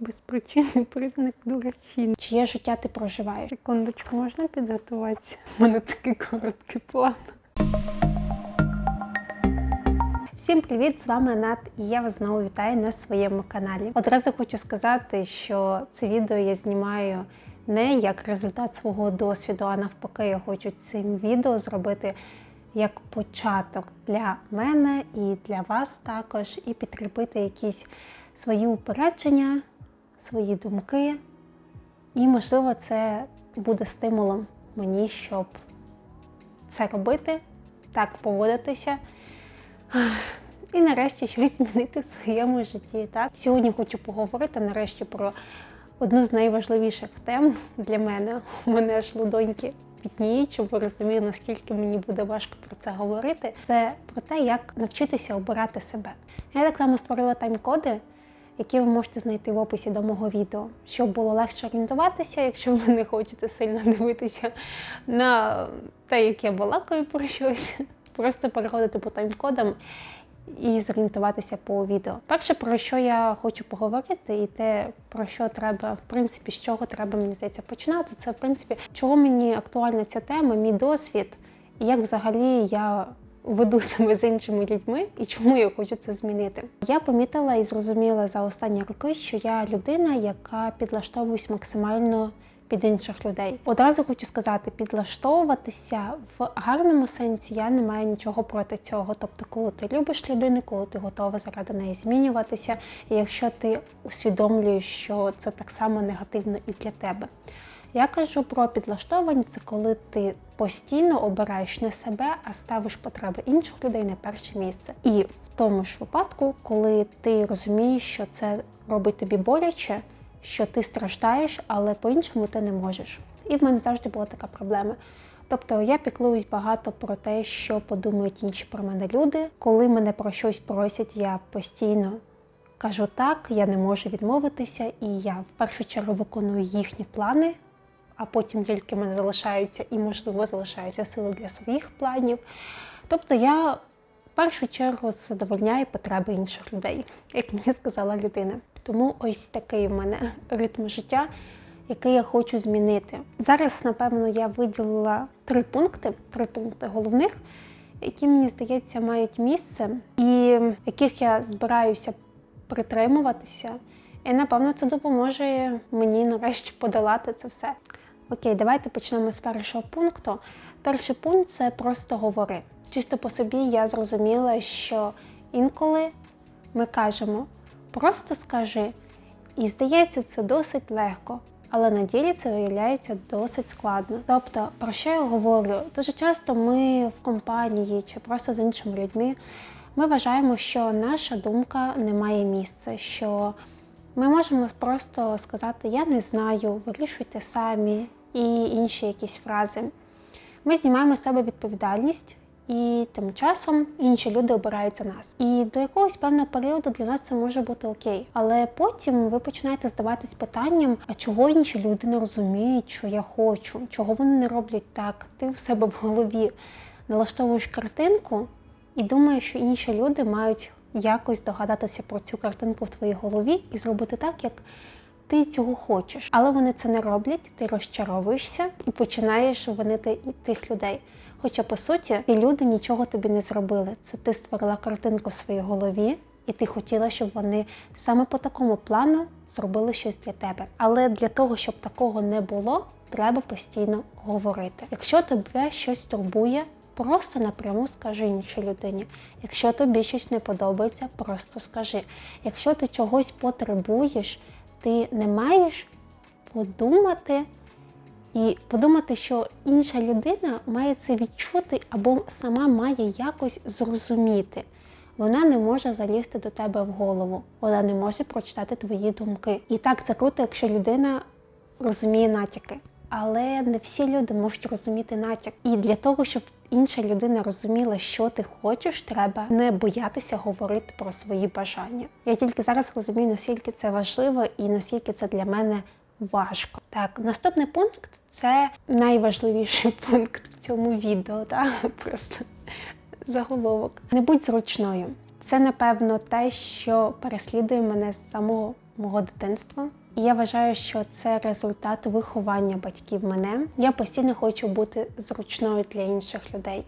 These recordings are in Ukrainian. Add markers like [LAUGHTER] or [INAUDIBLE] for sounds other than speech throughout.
Без причини признак дурачини. Чиє життя ти проживаєш? Секундочку, можна підготуватися? У мене такий короткий план. Всім привіт! З вами Нат, і я вас знову вітаю на своєму каналі. Одразу хочу сказати, що це відео я знімаю не як результат свого досвіду, а навпаки, я хочу цим відео зробити як початок для мене і для вас також, і підкріпити якісь свої упередження, свої думки. І, можливо, це буде стимулом мені, щоб це робити, так поводитися. І нарешті щось змінити в своєму житті. Так? Сьогодні хочу поговорити нарешті про одну з найважливіших тем для мене. У мене аж ладоньки пітніють, щоб ви розуміли, наскільки мені буде важко про це говорити. Це про те, як навчитися обирати себе. Я так само створила тайм-коди, які ви можете знайти в описі до мого відео, щоб було легше орієнтуватися, якщо ви не хочете сильно дивитися на те, як я балакаю про щось. [LAUGHS] Просто переходити по тайм-кодам і зорієнтуватися по відео. Перше, про що я хочу поговорити, і те, про що треба, в принципі, з чого треба, мені здається, починати, це в принципі, чого мені актуальна ця тема, мій досвід, і як взагалі я веду себе з іншими людьми і чому я хочу це змінити. Я помітила і зрозуміла за останні роки, що я людина, яка підлаштовуюсь максимально під інших людей. Одразу хочу сказати, підлаштовуватися в гарному сенсі я не маю нічого проти цього. Тобто, коли ти любиш людину, коли ти готова заради неї змінюватися, і якщо ти усвідомлюєш, що це так само негативно і для тебе. Я кажу про підлаштовані, це коли ти постійно обираєш не себе, а ставиш потреби інших людей на перше місце. І в тому ж випадку, коли ти розумієш, що це робить тобі боляче, що ти страждаєш, але по-іншому ти не можеш. І в мене завжди була така проблема. Тобто я піклуюсь багато про те, що подумають інші про мене люди. Коли мене про щось просять, я постійно кажу так, я не можу відмовитися, і я в першу чергу виконую їхні плани, а потім тільки в мене залишаються і, можливо, залишаються сили для своїх планів. Тобто я в першу чергу задовольняю потреби інших людей, як мені сказала людина. Тому ось такий в мене ритм життя, який я хочу змінити. Зараз, напевно, я виділила три пункти, три пункти головних, які мені здається мають місце, і яких я збираюся притримуватися. І напевно це допоможе мені нарешті подолати це все. Окей, давайте почнемо з першого пункту. Перший пункт це просто говори. Чисто по собі я зрозуміла, що інколи ми кажемо просто скажи. І здається, це досить легко, але на ділі це виявляється досить складно. Тобто, про що я говорю? Дуже часто ми в компанії чи просто з іншими людьми ми вважаємо, що наша думка не має місця, що ми можемо просто сказати Я не знаю, вирішуйте самі і інші якісь фрази. Ми знімаємо з себе відповідальність. І тим часом інші люди обирають за нас. І до якогось певного періоду для нас це може бути окей. Але потім ви починаєте здаватись питанням, а чого інші люди не розуміють, що я хочу, чого вони не роблять так. Ти в себе в голові налаштовуєш картинку і думаєш, що інші люди мають якось догадатися про цю картинку в твоїй голові і зробити так, як ти цього хочеш. Але вони це не роблять, ти розчаровуєшся і починаєш винити тих людей. Хоча, по суті, ті люди нічого тобі не зробили. Це ти створила картинку в своїй голові, і ти хотіла, щоб вони саме по такому плану зробили щось для тебе. Але для того, щоб такого не було, треба постійно говорити. Якщо тебе щось турбує, просто напряму скажи іншій людині. Якщо тобі щось не подобається, просто скажи. Якщо ти чогось потребуєш, ти не маєш подумати. І подумати, що інша людина має це відчути або сама має якось зрозуміти. Вона не може залізти до тебе в голову, вона не може прочитати твої думки. І так це круто, якщо людина розуміє натяки. Але не всі люди можуть розуміти натяк. І для того, щоб інша людина розуміла, що ти хочеш, треба не боятися говорити про свої бажання. Я тільки зараз розумію, наскільки це важливо і наскільки це для мене важко. Так, наступний пункт це найважливіший [LAUGHS] пункт в цьому відео. Так? [LAUGHS] Просто заголовок. Не будь зручною. Це, напевно, те, що переслідує мене з самого мого дитинства. І я вважаю, що це результат виховання батьків мене. Я постійно хочу бути зручною для інших людей.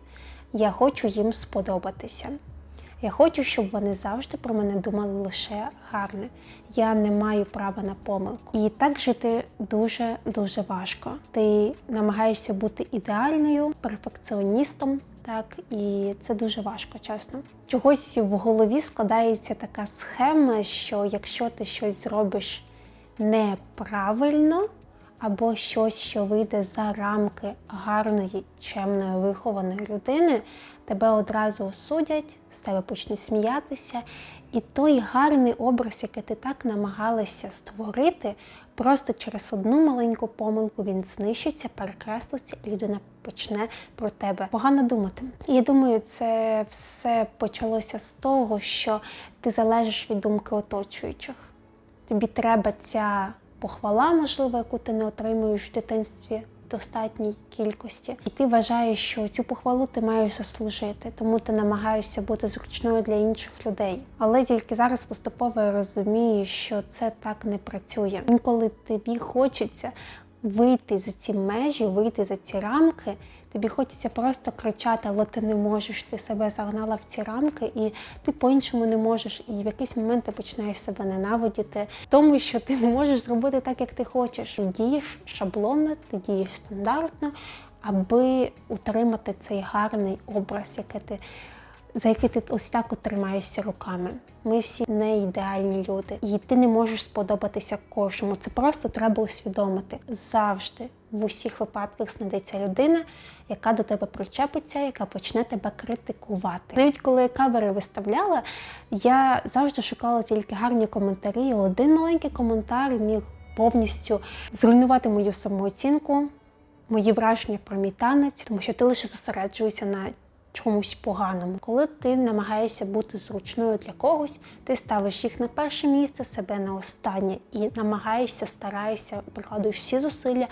Я хочу їм сподобатися. Я хочу, щоб вони завжди про мене думали лише гарне. Я не маю права на помилку. І так жити дуже дуже важко. Ти намагаєшся бути ідеальною, перфекціоністом. Так, і це дуже важко, чесно. Чогось в голові складається така схема, що якщо ти щось зробиш неправильно, або щось, що вийде за рамки гарної, чемної, вихованої людини, тебе одразу осудять, з тебе почнуть сміятися. І той гарний образ, який ти так намагалася створити, просто через одну маленьку помилку він знищиться, перекреслиться, і людина почне про тебе погано думати. І я думаю, це все почалося з того, що ти залежиш від думки оточуючих. Тобі треба ця похвала, можливо, яку ти не отримуєш в дитинстві в достатній кількості, і ти вважаєш, що цю похвалу ти маєш заслужити, тому ти намагаєшся бути зручною для інших людей. Але тільки зараз поступово я розумію, що це так не працює. Інколи тобі хочеться вийти за ці межі, вийти за ці рамки. Тобі хочеться просто кричати, але ти не можеш, ти себе загнала в ці рамки, і ти по-іншому не можеш. І в якийсь момент ти починаєш себе ненавидіти, тому що ти не можеш зробити так, як ти хочеш. Ти дієш шаблонно, ти дієш стандартно, аби утримати цей гарний образ, який ти. За який ти ось так тримаєшся руками. Ми всі не ідеальні люди, і ти не можеш сподобатися кожному. Це просто треба усвідомити. Завжди в усіх випадках знайдеться людина, яка до тебе причепиться, яка почне тебе критикувати. Навіть коли я кавери виставляла, я завжди шукала тільки гарні коментарі. і Один маленький коментар міг повністю зруйнувати мою самооцінку, мої враження про мій танець, тому що ти лише зосереджуєшся на чомусь поганому. Коли ти намагаєшся бути зручною для когось, ти ставиш їх на перше місце, себе на останнє і намагаєшся, стараєшся, прикладуєш всі зусилля,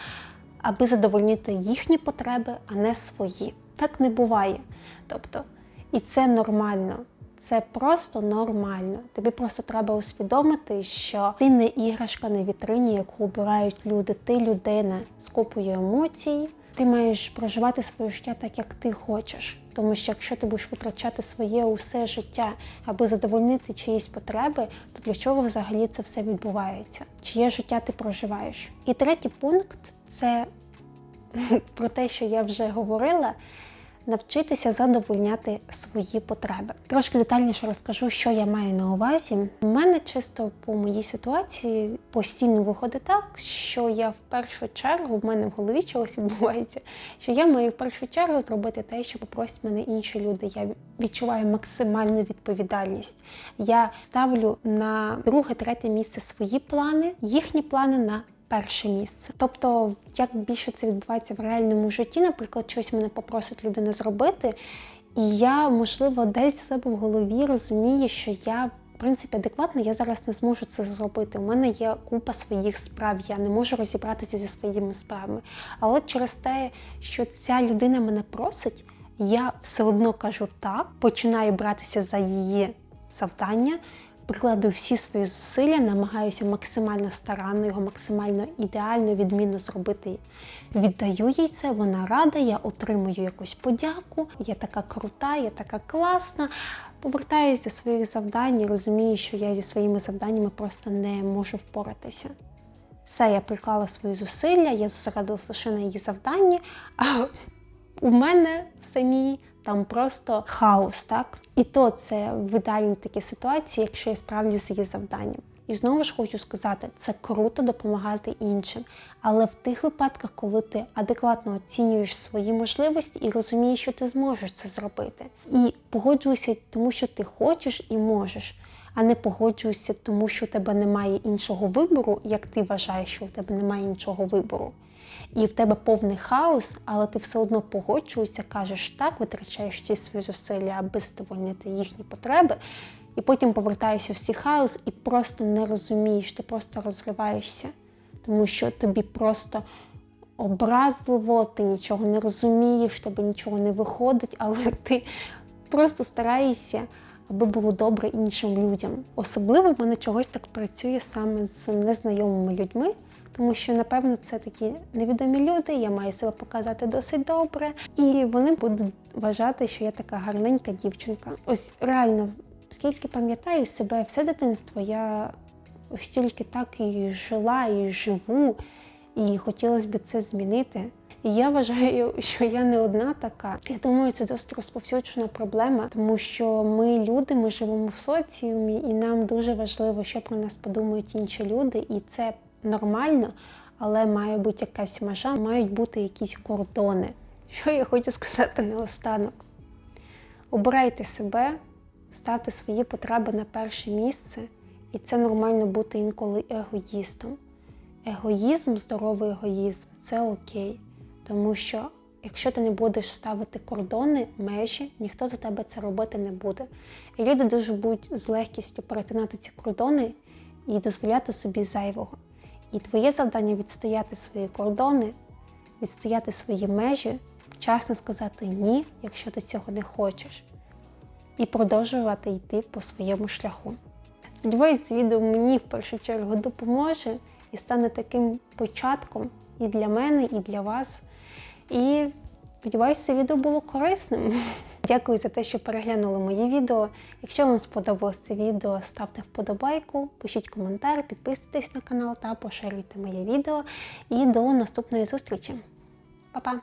аби задовольнити їхні потреби, а не свої. Так не буває. Тобто, і це нормально. Це просто нормально. Тобі просто треба усвідомити, що ти не іграшка на вітрині, яку обирають люди. Ти людина з купою емоцій. Ти маєш проживати своє життя так, як ти хочеш. Тому що якщо ти будеш витрачати своє усе життя, аби задовольнити чиїсь потреби, то для чого взагалі це все відбувається? Чиє життя ти проживаєш? І третій пункт це [LAUGHS] про те, що я вже говорила. Навчитися задовольняти свої потреби. Трошки детальніше розкажу, що я маю на увазі. У мене чисто по моїй ситуації постійно виходить так, що я в першу чергу в мене в голові чогось відбувається, що я маю в першу чергу зробити те, що попросять мене інші люди. Я відчуваю максимальну відповідальність. Я ставлю на друге, третє місце свої плани, їхні плани на перше місце. Тобто, як більше це відбувається в реальному житті, наприклад, щось мене попросить людина зробити, і я, можливо, десь в себе в голові розумію, що я. В принципі, адекватно, я зараз не зможу це зробити. У мене є купа своїх справ, я не можу розібратися зі своїми справами. Але через те, що ця людина мене просить, я все одно кажу так, починаю братися за її завдання, прикладаю всі свої зусилля, намагаюся максимально старанно його, максимально ідеально, відмінно зробити. Віддаю їй це, вона рада, я отримую якусь подяку, я така крута, я така класна. Повертаюся до своїх завдань і розумію, що я зі своїми завданнями просто не можу впоратися. Все, я приклала свої зусилля, я зосередилася лише на її завданні, а у мене в самій там просто хаос, так? І то це в ідеальній такій ситуації, якщо я справлюся з її завданням. І знову ж хочу сказати, це круто допомагати іншим. Але в тих випадках, коли ти адекватно оцінюєш свої можливості і розумієш, що ти зможеш це зробити. І погоджуйся, тому що ти хочеш і можеш, а не погоджуйся, тому що у тебе немає іншого вибору, як ти вважаєш, що у тебе немає іншого вибору. І в тебе повний хаос, але ти все одно погоджуєшся, кажеш так, витрачаєш всі свої зусилля, аби задовольнити їхні потреби, і потім повертаєшся в цей хаос і просто не розумієш, ти просто розриваєшся, тому що тобі просто образливо, ти нічого не розумієш, тебе нічого не виходить, але [LAUGHS] ти просто стараєшся аби було добре іншим людям. Особливо в мене чогось так працює саме з незнайомими людьми, тому що, напевно, це такі невідомі люди, я маю себе показати досить добре, і вони будуть вважати, що я така гарненька дівчинка. Ось реально, скільки пам'ятаю себе, все дитинство я ось тільки так і жила, і живу, і хотілося б це змінити. І я вважаю, що я не одна така. Я думаю, це досить розповсюджена проблема, тому що ми люди, ми живемо в соціумі, і нам дуже важливо, що про нас подумають інші люди, і це нормально, але має бути якась межа, мають бути якісь кордони. Що я хочу сказати наостанок? Обирайте себе, ставте свої потреби на перше місце, і це нормально бути інколи егоїстом. Егоїзм, здоровий егоїзм це окей. Тому що якщо ти не будеш ставити кордони, межі, ніхто за тебе це робити не буде. І люди дуже будуть з легкістю перетинати ці кордони і дозволяти собі зайвого. І твоє завдання відстояти свої кордони, відстояти свої межі, вчасно сказати ні, якщо ти цього не хочеш, і продовжувати йти по своєму шляху. Сподіваюсь, відео мені в першу чергу допоможе і стане таким початком і для мене, і для вас. І сподіваюся, це відео було корисним. Дякую за те, що переглянули моє відео. Якщо вам сподобалось це відео, ставте вподобайку, пишіть коментар, підписуйтесь на канал та поширюйте моє відео. І до наступної зустрічі. Па-па!